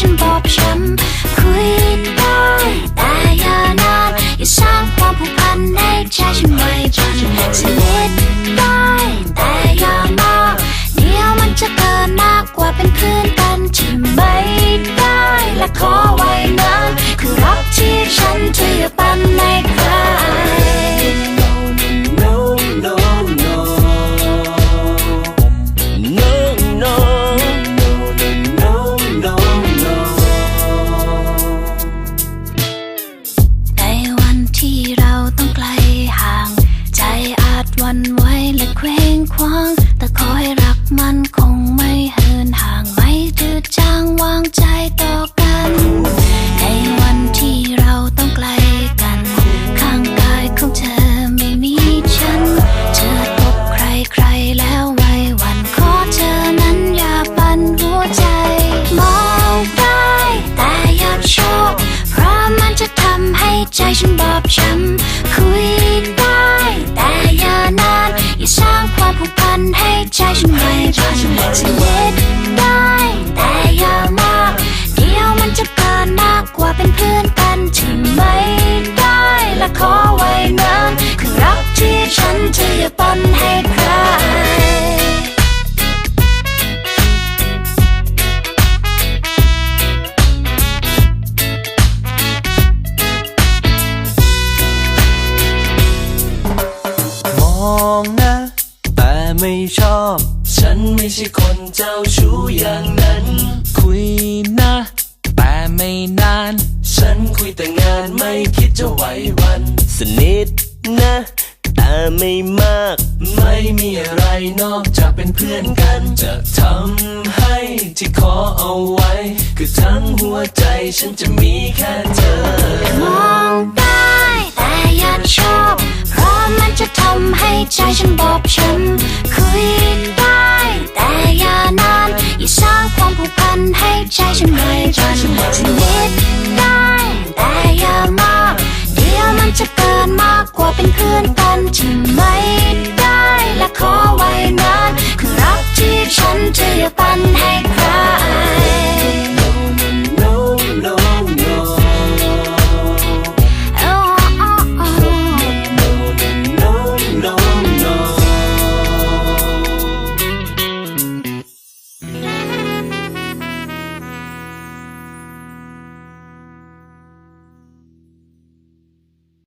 ฉันบอกฉันคุยได้แต่อย่านานอย่าสร้างความผูกพันในใจฉัน วันไหวและเคว้งคว้าง แต่ขอให้ ไม่ชอบ ฉันไม่ใช่คนเจ้าชู้อย่างนั้น คุยนะ แต่ไม่นาน ฉันคุยแต่งานไม่คิดจะไหววัน สนิทนะ แต่ไม่มาก ไม่มีอะไรนอกจากเป็นเพื่อนกัน จะทำให้ที่ขอเอาไว้ คือทั้งหัวใจฉันจะมีแค่เธอ